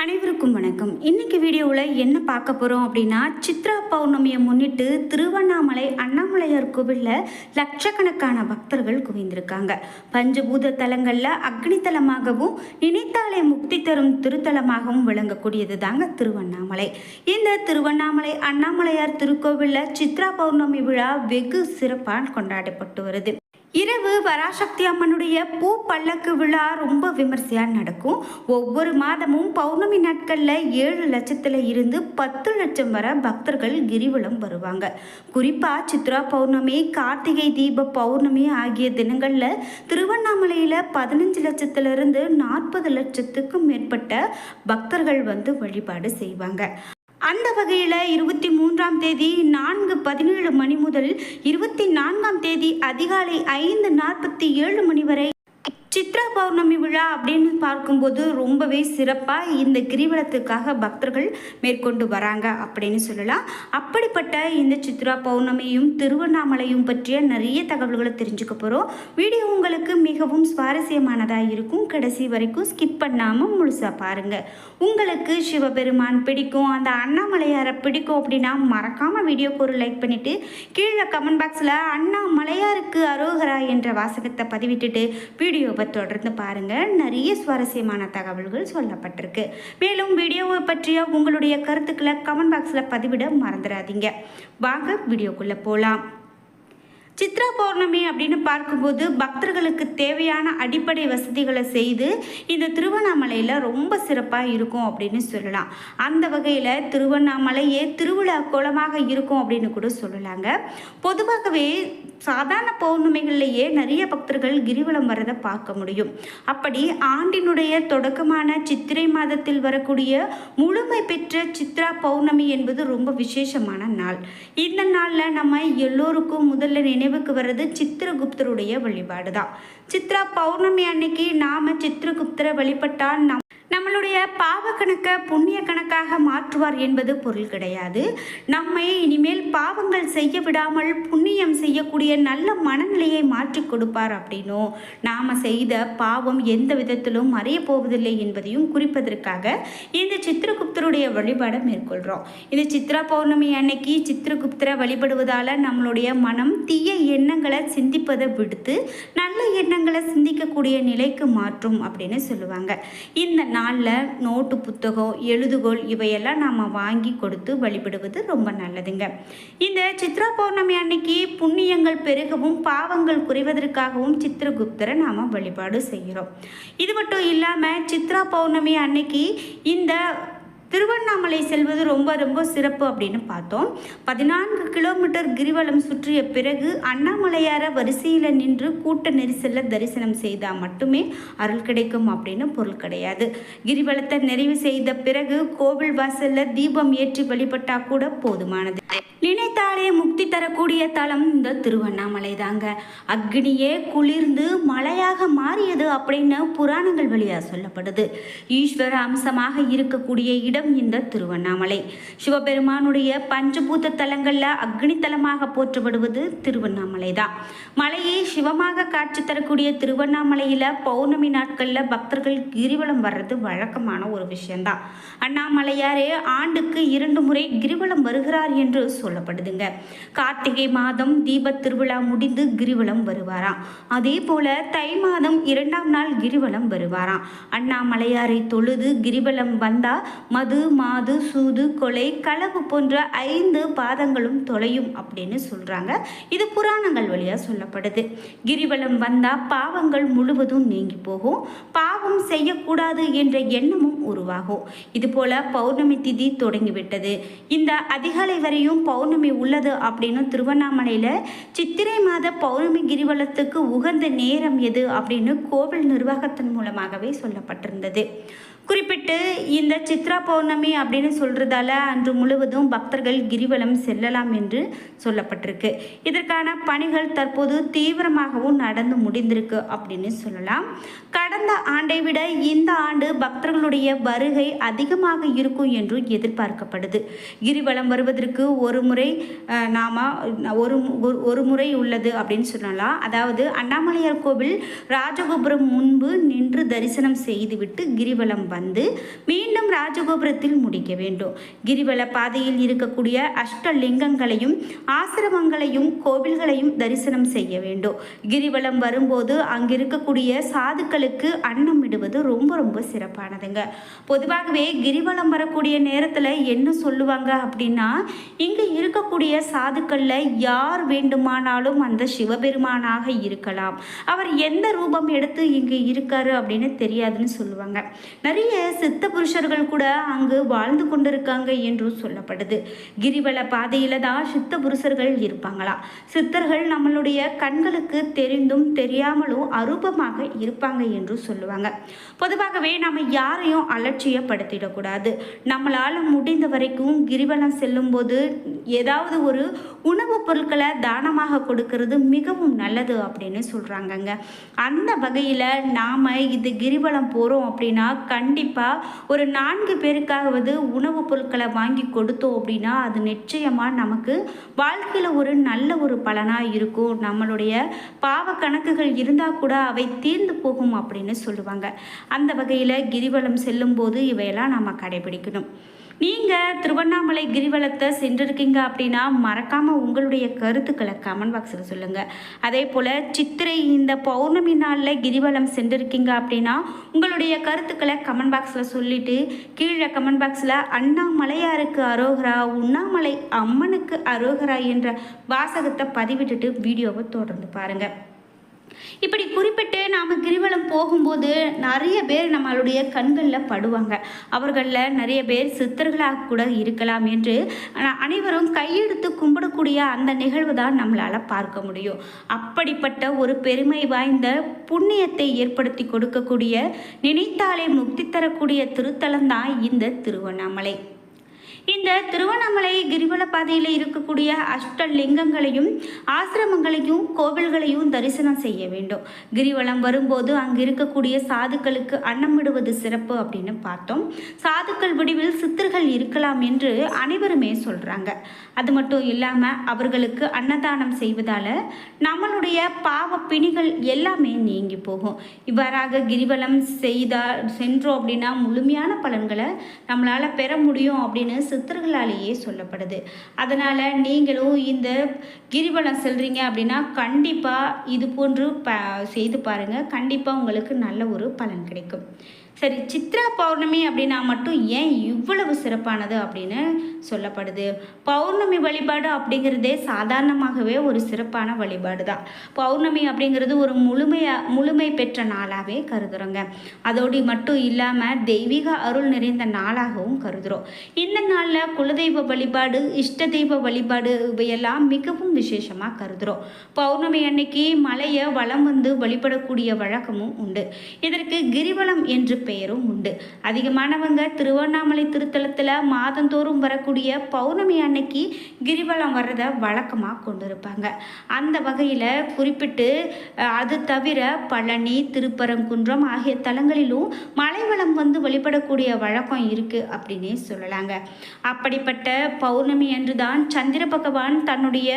அனைவருக்கும் வணக்கம். இன்னைக்கு வீடியோவில் என்ன பார்க்க போகிறோம் அப்படின்னா சித்ரா பௌர்ணமியை முன்னிட்டு திருவண்ணாமலை அண்ணாமலையார் கோவிலில் லட்சக்கணக்கான பக்தர்கள் குவிந்திருக்காங்க. பஞ்சபூத தலங்களில் அக்னி தலமாகவும் நினைத்தாலே முக்தி தரும் திருத்தலமாகவும் விளங்கக்கூடியது தாங்க திருவண்ணாமலை. இந்த திருவண்ணாமலை அண்ணாமலையார் திருக்கோவிலில் சித்ரா பௌர்ணமி விழா வெகு சிறப்பாக கொண்டாடப்பட்டு வருது. இரவு வராசக்தி அம்மனுடைய பூ பல்லக்கு விழா ரொம்ப விமர்சையாக நடக்கும். ஒவ்வொரு மாதமும் பௌர்ணமி நாட்களில் ஏழு லட்சத்தில் இருந்து பத்து லட்சம் வரை பக்தர்கள் கிரிவலம் வருவாங்க. குறிப்பாக சித்ரா பௌர்ணமி கார்த்திகை தீப பௌர்ணமி ஆகிய தினங்களில் திருவண்ணாமலையில் பதினஞ்சு லட்சத்திலிருந்து நாற்பது லட்சத்துக்கும் மேற்பட்ட பக்தர்கள் வந்து வழிபாடு செய்வாங்க. அந்த வகையில் இருபத்தி மூன்றாம் தேதி நான்கு பதினேழு மணி முதல் இருபத்தி நான்காம் தேதி அதிகாலை ஐந்து நாற்பத்தி ஏழு மணி வரை பௌர்ணமி விழா அப்படின்னு பார்க்கும்போது ரொம்பவே சிறப்பாக இந்த கிரிவலத்துக்காக பக்தர்கள் மேற்கொண்டு வராங்க அப்படின்னு சொல்லலாம். அப்படிப்பட்ட இந்த சித்ரா பௌர்ணமியும் திருவண்ணாமலையும் பற்றிய நிறைய தகவல்களை தெரிஞ்சுக்க போகிறோம் வீடியோ உங்களுக்கு மிகவும் சுவாரஸ்யமானதாக இருக்கும். கடைசி வரைக்கும் ஸ்கிப் பண்ணாமல் முழுசாக பாருங்கள் உங்களுக்கு சிவபெருமான் பிடிக்கும் அந்த அண்ணாமலையாரை பிடிக்கும் அப்படின்னா மறக்காமல் வீடியோக்கு ஒரு லைக் பண்ணிவிட்டு கீழே கமெண்ட் பாக்ஸில் அண்ணாமலையாருக்கு அரோகரா என்ற வாசகத்தை பதிவிட்டுட்டு வீடியோவை தொடர்ந்து பாருங்கள் நிறைய சுவாரஸ்யமான தகவல்கள் சொல்லப்பட்டிருக்கு. மேலும் வீடியோவை பற்றிய உங்களுடைய கருத்துக்களை கமெண்ட் பாக்ஸில் பதிவிட மறந்துடாதீங்க. வாங்க வீடியோக்குள்ளே போகலாம் சித்ரா பௌர்ணமி அப்படின்னு பார்க்கும்போது பக்தர்களுக்கு தேவையான அடிப்படை வசதிகளை செய்து இந்த திருவண்ணாமலையில் ரொம்ப சிறப்பாக இருக்கும் அப்படின்னு சொல்லலாம். அந்த வகையில் திருவண்ணாமலையே திருவிழா கோலமாக இருக்கும் அப்படின்னு கூட சொல்லலாங்க. பொதுவாகவே சாதாரண பௌர்ணமிகள்லேயே நிறைய பக்தர்கள் கிரிவலம் வரதை பார்க்க முடியும். அப்படி ஆண்டினுடைய தொடக்கமான சித்திரை மாதத்தில் வரக்கூடிய முழுமை பெற்ற சித்ரா பௌர்ணமி என்பது ரொம்ப விசேஷமான நாள். இந்த நாளில் நம்ம எல்லோருக்கும் முதல்ல நினைவுக்கு வர்றது சித்திரகுப்தருடைய வழிபாடு தான் சித்ரா பௌர்ணமி அன்னைக்கு நாம சித்திரகுப்தரை வழிபட்டால் நம் நம்மளுடைய பாவ கணக்கை புண்ணிய கணக்காக மாற்றுவார் என்பது பொருள் கிடையாது. நம்மை இனிமேல் பாவங்கள் செய்ய விடாமல் புண்ணியம் செய்யக்கூடிய நல்ல மனநிலையை மாற்றி கொடுப்பார் அப்படின்னும் நாம் செய்த பாவம் எந்த விதத்திலும் மறைய போவதில்லை என்பதையும் குறிப்பதற்காக இந்த சித்திரகுப்தருடைய வழிபாடை மேற்கொள்கிறோம் இந்த சித்ரா பௌர்ணமி அன்னைக்கு சித்திரகுப்தரை வழிபடுவதால் நம்மளுடைய மனம் தீய எண்ணங்களை சிந்திப்பதை விடுத்து நல்ல எண்ணங்களை சிந்திக்கக்கூடிய நிலைக்கு மாற்றும் அப்படின்னு சொல்லுவாங்க. இந்த நாளில் நோட்டு புத்தகம் எழுதுகோள் இவையெல்லாம் நாம் வாங்கி கொடுத்து வழிபடுவது ரொம்ப நல்லதுங்க. இந்த சித்ரா பௌர்ணமி அன்னைக்கு புண்ணியங்கள் பெருகவும் பாவங்கள் குறைவதற்காகவும் சித்திரகுப்தரை நாம் வழிபாடு செய்கிறோம். இது மட்டும் இல்லாமல் சித்ரா பௌர்ணமி அன்னைக்கு இந்த திருவண்ணாமலை செல்வது ரொம்ப ரொம்ப சிறப்பு அப்படின்னு பார்த்தோம். பதினான்கு கிலோமீட்டர் கிரிவலம் சுற்றிய பிறகு அண்ணாமலையார வரிசையில் நின்று கூட்ட நெரிசலில் தரிசனம் செய்தால் மட்டுமே அருள் கிடைக்கும் அப்படின்னு பொருள் கிடையாது. கிரிவலத்தை நிறைவு செய்த பிறகு கோவில் வாசலில் தீபம் ஏற்றி வழிபட்டால் கூட போதுமானது. நினைத்தாலே முக்தி தரக்கூடிய தலம் இந்த திருவண்ணாமலை தாங்க. அக்னியே குளிர்ந்து மலையாக மாறியது அப்படின்னு புராணங்கள் வழியாக சொல்லப்படுது. ஈஸ்வர அம்சமாக இருக்கக்கூடிய இடம் இந்த திருவண்ணாமலை. சிவபெருமானுடைய பஞ்சபூத தலங்களில் அக்னி தலமாக போற்றப்படுவது திருவண்ணாமலை தான். மலையை சிவமாக காட்சி தரக்கூடிய திருவண்ணாமலையில் பௌர்ணமி நாட்களில் பக்தர்கள் கிரிவலம் வர்றது வழக்கமான ஒரு விஷயம்தான். அண்ணாமலையாரே ஆண்டுக்கு இரண்டு முறை கிரிவலம் வருகிறார் என்று சொல்லப்படுதுங்க. கார்த்திகை மாதம் தீப திருவிழா முடிந்து கிரிவலம் வருவாராம். அதே போல தை மாதம் இரண்டாம் நாள் கிரிவலம் வருவாராம். அண்ணாமலையாரை தொழுது கிரிவலம் வந்தா மது மாது சூது கொலை களவு போன்ற ஐந்து பாதங்களும் தொலையும் அப்படின்னு சொல்றாங்க. இது புராணங்கள் வழியா சொல்லப்படுது. கிரிவலம் வந்தா பாவங்கள் முழுவதும் நீங்கி போகும். பாவம் செய்யக்கூடாது என்ற எண்ணமும் உருவாகும். இது போல பௌர்ணமி திதி தொடங்கிவிட்டது இந்த அதிகாலை வரையும் பௌர்ணமி உள்ளது அப்படின்னு திருவண்ணாமலையில் சித்திரை மாத பௌர்ணமி கிரிவலத்துக்கு உகந்த நேரம் எது அப்படின்னு கோவில் நிர்வாகத்தின் மூலமாகவே சொல்லப்பட்டிருந்தது. குறிப்பிட்டு இந்த சித்ரா பௌர்ணமி அப்படின்னு சொல்கிறதால அன்று முழுவதும் பக்தர்கள் கிரிவலம் செல்லலாம் என்று சொல்லப்பட்டிருக்கு. இதற்கான பணிகள் தற்போது தீவிரமாகவும் நடந்து முடிந்திருக்கு அப்படின்னு சொல்லலாம். கடந்த ஆண்டை விட இந்த ஆண்டு பக்தர்களுடைய வருகை அதிகமாக இருக்கும் என்று எதிர்பார்க்கப்படுது. கிரிவலம் வருவதற்கு ஒரு முறை நாம் ஒரு ஒரு- ஒரு முறை உள்ளது அப்படின்னு சொல்லலாம். அதாவது அண்ணாமலையார் கோவில் ராஜகோபுரம் முன்பு நின்று தரிசனம் செய்துவிட்டு கிரிவலம் வந்து மீண்டும் ராஜகோபுரத்தில் முடிக்க வேண்டும். கிரிவல பாதையில் இருக்கக்கூடிய அஷ்டலிங்கங்களையும் ஆசிரமங்களையும் கோவில்களையும் தரிசனம் செய்ய வேண்டும். கிரிவலம் வரும்போது அங்கிருக்கக்கூடிய சாதுக்களுக்கு அன்னம் இடுவது ரொம்ப ரொம்ப சிறப்பானதுங்க. பொதுவாகவே கிரிவலம் வரக்கூடிய நேரத்தில் என்ன சொல்லுவாங்க அப்படின்னா இங்கே இருக்கக்கூடிய சாதுக்களில் யார் வேண்டுமானாலும் அந்த சிவபெருமானாக இருக்கலாம். அவர் எந்த ரூபம் எடுத்து இங்கே இருக்காரு அப்படின்னு தெரியாதுன்னு சொல்லுவாங்க. நிறைய சித்த புருஷர்கள் கூட அங்கு வாழ்ந்து கொண்டிருக்காங்க என்றும் சொல்லப்படுது. கிரிவல பாதையில தான் சித்த புருஷர்கள் இருப்பாங்களா? சித்தர்கள் நம்மளுடைய கண்களுக்கு தெரிந்தும் தெரியாமலும் அரூபமாக இருப்பாங்க என்றும் சொல்லுவாங்க. பொதுவாகவே நம்ம யாரையும் அலட்சியப்படுத்திடக்கூடாது. நம்மளால் முடிந்த வரைக்கும் கிரிவலம் செல்லும்போது ஏதாவது ஒரு உணவுப் பொருட்களை தானமாக கொடுக்கறது மிகவும் நல்லது அப்படின்னு சொல்கிறாங்கங்க அந்த வகையில் நாம் இது கிரிவலம் போகிறோம் அப்படின்னா கண்டிப்பாக ஒரு நான்கு பேருக்காவது உணவுப் பொருட்களை வாங்கி கொடுத்தோம் அப்படின்னா அது நிச்சயமாக நமக்கு வாழ்க்கையில் ஒரு நல்ல ஒரு பலனாக இருக்கும். நம்மளுடைய பாவ கணக்குகள் இருந்தால் கூட அவை தீர்ந்து போகும் அப்படின்னு சொல்லுவாங்க. அந்த வகையில் கிரிவலம் செல்லும்போது இவையெல்லாம் நம்ம கடைபிடிக்கணும். நீங்கள் திருவண்ணாமலை கிரிவலத்தை சென்றிருக்கீங்க அப்படின்னா மறக்காமல் உங்களுடைய கருத்துக்களை கமெண்ட் பாக்ஸில் சொல்லுங்கள் அதே போல் சித்திரை இந்த பௌர்ணமி நாளில் கிரிவலம் சென்றிருக்கீங்க அப்படின்னா உங்களுடைய கருத்துக்களை கமெண்ட் பாக்ஸில் சொல்லிவிட்டு கீழே கமெண்ட் பாக்ஸில் அண்ணாமலையாருக்கு அரோகரா உண்ணாமலை அம்மனுக்கு அரோகரா என்ற வாசகத்தை பதிவிட்டுட்டு வீடியோவை தொடர்ந்து பாருங்கள் இப்படி குறிப்பிட்டு நாம் கிரிவலம் போகும்போது நிறைய பேர் நம்மளுடைய கண்களில் படுவாங்க. அவர்களில் நிறைய பேர் சித்தர்களாக கூட இருக்கலாம் என்று அனைவரும் கையெடுத்து கும்பிடக்கூடிய அந்த நிகழ்வு தான் நம்மளால் பார்க்க முடியும். அப்படிப்பட்ட ஒரு பெருமை வாய்ந்த புண்ணியத்தை ஏற்படுத்தி கொடுக்கக்கூடிய நினைத்தாலே முக்தி தரக்கூடிய திருத்தலம் தான் இந்த திருவண்ணாமலை. இந்த திருவண்ணாமலை கிரிவல பாதையில் இருக்கக்கூடிய அஷ்டலிங்கங்களையும் ஆசிரமங்களையும் கோவில்களையும் தரிசனம் செய்ய வேண்டும். கிரிவலம் வரும்போது அங்கு இருக்கக்கூடிய சாதுக்களுக்கு அன்னமிடுவது சிறப்பு அப்படின்னு பார்த்தோம். சாதுக்கள் வடிவில் சித்தர்கள் இருக்கலாம் என்று அனைவருமே சொல்கிறாங்க அது மட்டும் இல்லாமல் அவர்களுக்கு அன்னதானம் செய்வதால் நம்மளுடைய பாவ பிணிகள் எல்லாமே நீங்கி போகும். இவ்வாறாக கிரிவலம் செய்தால் சென்றோம் அப்படின்னா முழுமையான பலன்களை நம்மளால் பெற முடியும் அப்படின்னு சித்தர்களாலேயே சொல்லப்படுது. அதனால் நீங்களும் இந்த கிரிவலம் செல்கிறீங்க அப்படின்னா கண்டிப்பாக இது போன்று ப செய்து பாருங்கள் கண்டிப்பாக உங்களுக்கு நல்ல ஒரு பலன் கிடைக்கும். சரி சித்ரா பௌர்ணமி அப்படின்னா மட்டும் ஏன் இவ்வளவு சிறப்பானது அப்படின்னு சொல்லப்படுது? பௌர்ணமி வழிபாடு அப்படிங்கிறதே சாதாரணமாகவே ஒரு சிறப்பான வழிபாடு தான். பௌர்ணமி அப்படிங்கிறது ஒரு முழுமையாக முழுமை பெற்ற நாளாகவே கருதுகிறோங்க அதோடு மட்டும் இல்லாமல் தெய்வீக அருள் நிறைந்த நாளாகவும் கருதுகிறோம் இந்த நாளில் குலதெய்வ வழிபாடு இஷ்ட தெய்வ வழிபாடு இவையெல்லாம் மிகவும் விசேஷமாக கருதுகிறோம் பௌர்ணமி அன்னைக்கு மலையை வளம் வந்து வழிபடக்கூடிய வழக்கமும் உண்டு. இதற்கு கிரிவலம் என்று பெயரும் உண்டு. அதிகமானவங்க திருவண்ணாமலை திருத்தலத்தில் மாதந்தோறும் வரக்கூடிய பௌர்ணமி அன்னைக்கு கிரிவலம் வர்றதை வழக்கமாக கொண்டிருப்பாங்க. அந்த வகையில் குறிப்பிட்டு அது தவிர பழனி திருப்பரங்குன்றம் ஆகிய தலங்களிலும் மலைவளம் வந்து வழிபடக்கூடிய வழக்கம் இருக்குது அப்படின்னே சொல்லலாங்க. அப்படிப்பட்ட பௌர்ணமி என்று தான் சந்திர பகவான் தன்னுடைய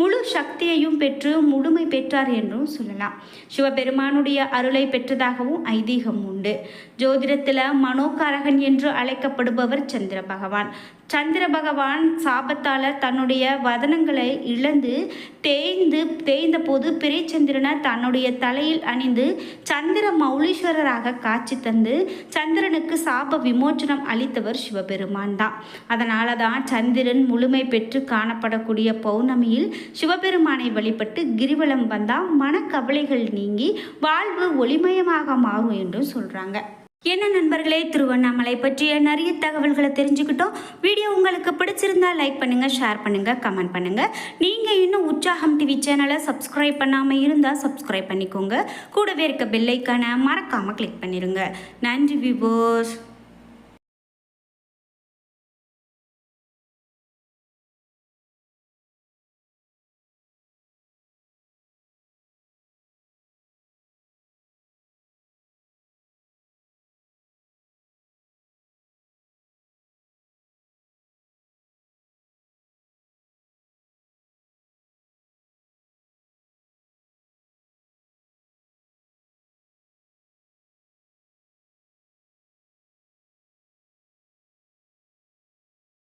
முழு சக்தியையும் பெற்று முழுமை பெற்றார் என்றும் சொல்லலாம். சிவபெருமானுடைய அருளை பெற்றதாகவும் ஐதீகம் உண்டு. ஜோதிடத்தில் மனோகாரகன் என்று அழைக்கப்படுபவர் சந்திர பகவான். சந்திர பகவான் சாபத்தால் தன்னுடைய வதனங்களை இழந்து தேய்ந்து தேய்ந்த போது பிறைச்சந்திரனை தன்னுடைய தலையில் அணிந்து சந்திர மௌலீஸ்வரராக காட்சி தந்து சந்திரனுக்கு சாப விமோச்சனம் அளித்தவர் சிவபெருமான் தான். அதனால தான் சந்திரன் முழுமை பெற்று காணப்படக்கூடிய பௌர்ணமியில் சிவபெருமானை வழிபட்டு கிரிவலம் வந்தால் மனக்கவலைகள் நீங்கி வாழ்வு ஒளிமயமாக மாறும் என்றும் சொல்கிறாங்க என்ன நண்பர்களே திருவண்ணாமலை பற்றிய நிறைய தகவல்களை தெரிஞ்சுக்கிட்டோம். வீடியோ உங்களுக்கு பிடிச்சிருந்தா லைக் பண்ணுங்கள் ஷேர் பண்ணுங்கள் கமெண்ட் பண்ணுங்கள் நீங்கள் இன்னும் உற்சாகம் டிவி சேனலை சப்ஸ்கிரைப் பண்ணாமல் இருந்தால் சப்ஸ்கிரைப் பண்ணிக்கோங்க. கூடவே இருக்க பெல்லைக்கான மறக்காமல் கிளிக் பண்ணிடுங்க நன்றி விபோஸ்